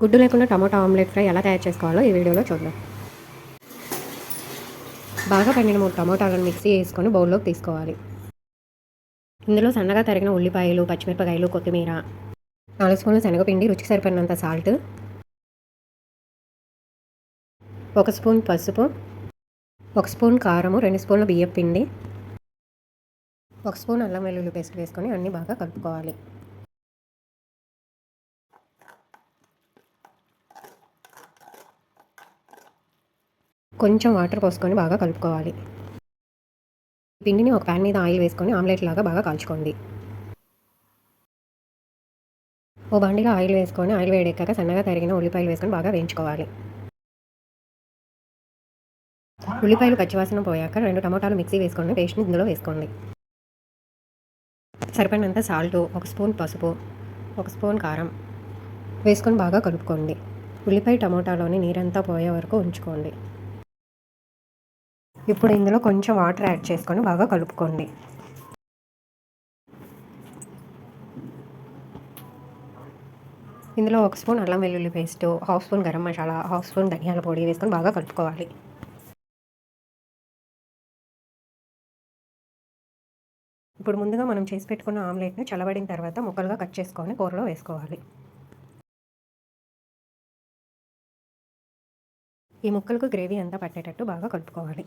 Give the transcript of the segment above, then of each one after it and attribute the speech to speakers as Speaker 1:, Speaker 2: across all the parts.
Speaker 1: గుడ్డు లేకుండా టమాటా omelette fry ఎలా తయారు చేసుకోవాలో ఈ వీడియోలో చూద్దాం. బాగా పండిన మూడు టమాటాలను మిక్సీ వేసుకొని బౌల్లోకి తీసుకోవాలి. ఇందులో సన్నగా తరిగిన ఉల్లిపాయలు పచ్చిమిరపకాయలు కొత్తిమీర నాలుగు స్పూన్లు శనగపిండి రుచికి సరిపడినంత సాల్ట్ ఒక స్పూన్ పసుపు ఒక స్పూన్ కారము రెండు స్పూన్ల బియ్యం పిండి ఒక స్పూన్ అల్లం వెల్లుల్లి పేస్ట్ వేసుకొని అన్నీ బాగా కలుపుకోవాలి. కొంచెం వాటర్ పోసుకొని బాగా కలుపుకోవాలి. పిండిని ఒక ప్యాన్ మీద ఆయిల్ వేసుకొని ఆమ్లెట్ లాగా బాగా కాల్చుకోండి. ఓ బండిలో ఆయిల్ వేసుకొని ఆయిల్ వేడెక్కాక సన్నగా తరిగిన ఉల్లిపాయలు వేసుకొని బాగా వేయించుకోవాలి. ఉల్లిపాయలు పచ్చివాసన పోయాక రెండు టమాటాలు మిక్సీ వేసుకొని పేస్ట్ని ఇందులో వేసుకోండి. సరిపడినంత సాల్ట్ ఒక స్పూన్ పసుపు ఒక స్పూన్ కారం వేసుకొని బాగా కలుపుకోండి. ఉల్లిపాయ టమాటాలోని నీరంతా పోయే వరకు ఉంచుకోండి. ఇప్పుడు ఇందులో కొంచెం వాటర్ యాడ్ చేసుకొని బాగా కలుపుకోండి. ఇందులో ఒక స్పూన్ అల్లం వెల్లుల్లి paste half spoon garam masala half spoon ధనియాల పొడి వేసుకొని బాగా కలుపుకోవాలి. ఇప్పుడు ముందుగా మనం చేసి పెట్టుకున్న ఆమ్లెట్ని చల్లబడిన తర్వాత ముక్కలుగా కట్ చేసుకొని కూరలో వేసుకోవాలి. ఈ ముక్కలకు గ్రేవీ అంతా పట్టేటట్టు బాగా కలుపుకోవాలి.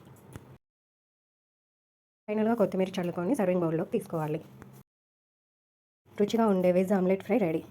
Speaker 1: ఫైనల్గా కొత్తిమీర చల్లుకొని సర్వింగ్ బౌల్లోకి తీసుకోవాలి. రుచిగా ఉండే వెజ్ ఆమ్లెట్ ఫ్రై రెడీ.